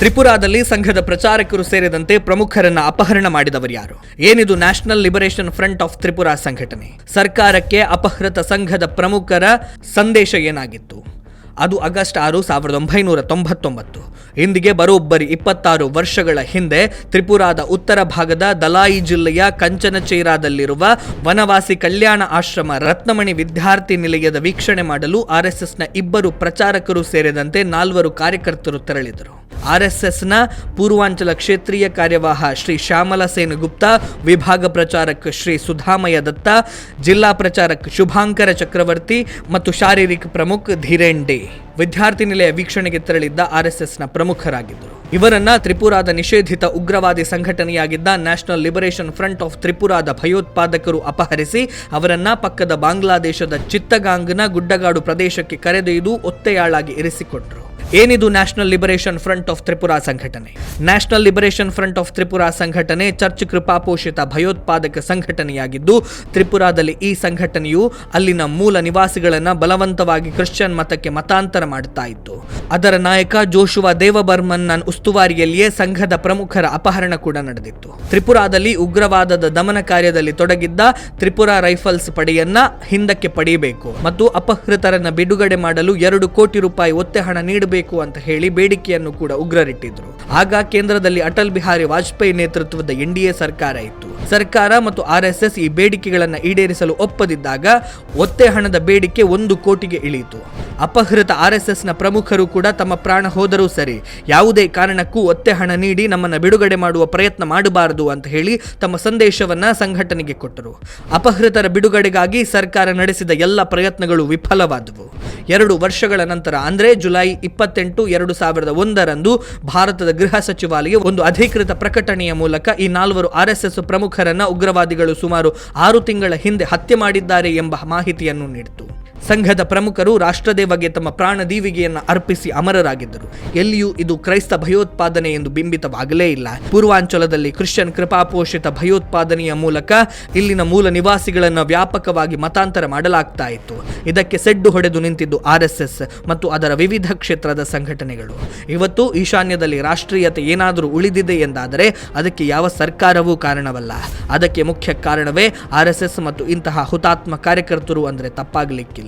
ತ್ರಿಪುರಾದಲ್ಲಿ ಸಂಘದ ಪ್ರಚಾರಕರು ಸೇರಿದಂತೆ ಪ್ರಮುಖರನ್ನ ಅಪಹರಣ ಮಾಡಿದವರು ಯಾರು? ಏನಿದು national liberation front of Tripura ಸಂಘಟನೆ? ಸರ್ಕಾರಕ್ಕೆ ಅಪಹೃತ ಸಂಘದ ಪ್ರಮುಖರ ಸಂದೇಶ ಏನಾಗಿತ್ತು? ಅದು ಆಗಸ್ಟ್ ಆರು, ಸಾವಿರದ ಒಂಬೈನೂರ ತೊಂಬತ್ತೊಂಬತ್ತು. ಇಂದಿಗೆ ಬರೋಬ್ಬರಿ ಇಪ್ಪತ್ತಾರು ವರ್ಷಗಳ ಹಿಂದೆ ತ್ರಿಪುರಾದ ಉತ್ತರ ಭಾಗದ ದಲಾಯಿ ಜಿಲ್ಲೆಯ ಕಂಚನಚೇರಾದಲ್ಲಿರುವ ವನವಾಸಿ ಕಲ್ಯಾಣ ಆಶ್ರಮ ರತ್ನಮಣಿ ವಿದ್ಯಾರ್ಥಿ ನಿಲಯದ ವೀಕ್ಷಣೆ ಮಾಡಲು ಆರ್ಎಸ್ಎಸ್ನ ಇಬ್ಬರು ಪ್ರಚಾರಕರು ಸೇರಿದಂತೆ ನಾಲ್ವರು ಕಾರ್ಯಕರ್ತರು ತೆರಳಿದರು. ಆರ್ಎಸ್ಎಸ್ನ ಪೂರ್ವಾಂಚಲ ಕ್ಷೇತ್ರೀಯ ಕಾರ್ಯವಾಹ ಶ್ರೀ ಶ್ಯಾಮಲ ಗುಪ್ತಾ ವಿಭಾಗ ಪ್ರಚಾರಕ ಶ್ರೀ ಸುಧಾಮಯ ದತ್ತ, ಜಿಲ್ಲಾ ಪ್ರಚಾರಕ ಶುಭಾಂಕರ ಚಕ್ರವರ್ತಿ ಮತ್ತು ಶಾರೀರಿಕ ಪ್ರಮುಖ ಡೇ ವಿದ್ಯಾರ್ಥಿ ನಿಲಯ ವೀಕ್ಷಣೆಗೆ ತೆರಳಿದ್ದ ಆರ್ಎಸ್ಎಸ್ನ ಪ್ರಮುಖರಾಗಿದ್ದರು. ಇವರನ್ನ ತ್ರಿಪುರಾದ ನಿಷೇಧಿತ ಉಗ್ರವಾದಿ ಸಂಘಟನೆಯಾಗಿದ್ದ ನ್ಯಾಷನಲ್ ಲಿಬರೇಷನ್ ಫ್ರಂಟ್ ಆಫ್ ತ್ರಿಪುರಾದ ಭಯೋತ್ಪಾದಕರು ಅಪಹರಿಸಿ, ಅವರನ್ನ ಪಕ್ಕದ ಬಾಂಗ್ಲಾದೇಶದ ಚಿತ್ತಗಾಂಗ್ನ ಗುಡ್ಡಗಾಡು ಪ್ರದೇಶಕ್ಕೆ ಕರೆದೊಯ್ದು ಒತ್ತೆಯಾಳಾಗಿ ಇರಿಸಿಕೊಂಡರು. ಏನಿದು national liberation front of Tripura ಸಂಘಟನೆ? National liberation front of Tripura ಸಂಘಟನೆ ಚರ್ಚ್ ಕೃಪಾಪೋಷಿತ ಭಯೋತ್ಪಾದಕ ಸಂಘಟನೆಯಾಗಿದ್ದು, ತ್ರಿಪುರಾದಲ್ಲಿ ಈ ಸಂಘಟನೆಯು ಅಲ್ಲಿನ ಮೂಲ ನಿವಾಸಿಗಳನ್ನು ಬಲವಂತವಾಗಿ ಕ್ರಿಶ್ಚಿಯನ್ ಮತಕ್ಕೆ ಮತಾಂತರ ಮಾಡುತ್ತಾ ಇತ್ತು. ಅದರ ನಾಯಕ ಜೋಶುವ ದೇವಬರ್ಮನ್ನ ಉಸ್ತುವಾರಿಯಲ್ಲಿಯೇ ಸಂಘದ ಪ್ರಮುಖರ ಅಪಹರಣ ಕೂಡ ನಡೆದಿತ್ತು. ತ್ರಿಪುರಾದಲ್ಲಿ ಉಗ್ರವಾದದ ದಮನ ಕಾರ್ಯದಲ್ಲಿ ತೊಡಗಿದ್ದ ತ್ರಿಪುರಾ ರೈಫಲ್ಸ್ ಪಡೆಯನ್ನ ಹಿಂದಕ್ಕೆ ಪಡೆಯಬೇಕು ಮತ್ತು ಅಪಹೃತರನ್ನ ಬಿಡುಗಡೆ ಮಾಡಲು ಎರಡು ಕೋಟಿ ರೂಪಾಯಿ ಒತ್ತೆ ಹಣ ನೀಡಬೇಕು ಅಂತ ಹೇಳಿ ಬೇಡಿಕೆಯನ್ನು ಕೂಡ ಉಗ್ರರಿಟ್ಟಿದ್ರು. ಆಗ ಕೇಂದ್ರದಲ್ಲಿ ಅಟಲ್ ಬಿಹಾರಿ ವಾಜಪೇಯಿ ನೇತೃತ್ವದ ಎನ್ಡಿಎ ಸರ್ಕಾರ ಇತ್ತು. ಸರ್ಕಾರ ಮತ್ತು ಆರ್ಎಸ್ಎಸ್ ಈ ಬೇಡಿಕೆಗಳನ್ನು ಈಡೇರಿಸಲು ಒಪ್ಪದಿದ್ದಾಗ ಒತ್ತೆ ಹಣದ ಬೇಡಿಕೆ ಒಂದು ಕೋಟಿಗೆ ಇಳಿಯಿತು. ಅಪಹೃತ ಆರ್ಎಸ್ಎಸ್ನ ಪ್ರಮುಖರು ಕೂಡ ತಮ್ಮ ಪ್ರಾಣ ಹೋದರೂ ಸರಿ. ಯಾವುದೇ ಕಾರಣಕ್ಕೂ ಒತ್ತೆ ಹಣ ನೀಡಿ ನಮ್ಮನ್ನು ಬಿಡುಗಡೆ ಮಾಡುವ ಪ್ರಯತ್ನ ಮಾಡಬಾರದು ಅಂತ ಹೇಳಿ ತಮ್ಮ ಸಂದೇಶವನ್ನು ಸಂಘಟನೆಗೆ ಕೊಟ್ಟರು. ಅಪಹೃತರ ಬಿಡುಗಡೆಗಾಗಿ ಸರ್ಕಾರ ನಡೆಸಿದ ಎಲ್ಲ ಪ್ರಯತ್ನಗಳು ವಿಫಲವಾದವು. ಎರಡು ವರ್ಷಗಳ ನಂತರ, ಅಂದರೆ ಜುಲೈ ಇಪ್ಪತ್ತೆಂಟು, ಎರಡು ಸಾವಿರದ ಒಂದರಂದು ಭಾರತದ ಗೃಹ ಸಚಿವಾಲಯ ಒಂದು ಅಧಿಕೃತ ಪ್ರಕಟಣೆಯ ಮೂಲಕ ಈ ನಾಲ್ವರು ಆರ್ಎಸ್ಎಸ್ ಪ್ರಮುಖರನ್ನ ಉಗ್ರವಾದಿಗಳು ಸುಮಾರು ಆರು ತಿಂಗಳ ಹಿಂದೆ ಹತ್ಯೆ ಮಾಡಿದ್ದಾರೆ ಎಂಬ ಮಾಹಿತಿಯನ್ನು ನೀಡಿತು. ಸಂಘದ ಪ್ರಮುಖರು ರಾಷ್ಟ್ರದೇವಗೆ ತಮ್ಮ ಪ್ರಾಣ ದೀವಿಗೆಯನ್ನು ಅರ್ಪಿಸಿ ಅಮರರಾಗಿದ್ದರು. ಎಲ್ಲಿಯೂ ಇದು ಕ್ರೈಸ್ತ ಭಯೋತ್ಪಾದನೆ ಎಂದು ಬಿಂಬಿತವಾಗಲೇ ಇಲ್ಲ. ಪೂರ್ವಾಂಚಲದಲ್ಲಿ ಕ್ರಿಶ್ಚಿಯನ್ ಕೃಪಾಪೋಷಿತ ಭಯೋತ್ಪಾದನೆಯ ಮೂಲಕ ಇಲ್ಲಿನ ಮೂಲ ನಿವಾಸಿಗಳನ್ನು ವ್ಯಾಪಕವಾಗಿ ಮತಾಂತರ ಮಾಡಲಾಗ್ತಾ ಇತ್ತು. ಇದಕ್ಕೆ ಸೆಡ್ಡು ಹೊಡೆದು ನಿಂತಿದ್ದು ಆರ್ಎಸ್ಎಸ್ ಮತ್ತು ಅದರ ವಿವಿಧ ಕ್ಷೇತ್ರದ ಸಂಘಟನೆಗಳು. ಇವತ್ತು ಈಶಾನ್ಯದಲ್ಲಿ ರಾಷ್ಟ್ರೀಯತೆ ಏನಾದರೂ ಉಳಿದಿದೆ ಎಂದಾದರೆ ಅದಕ್ಕೆ ಯಾವ ಸರ್ಕಾರವೂ ಕಾರಣವಲ್ಲ. ಅದಕ್ಕೆ ಮುಖ್ಯ ಕಾರಣವೇ ಆರ್ಎಸ್ಎಸ್ ಮತ್ತು ಇಂತಹ ಹುತಾತ್ಮ ಕಾರ್ಯಕರ್ತರು ಅಂದರೆ ತಪ್ಪಾಗಲಿಕ್ಕಿಲ್ಲ.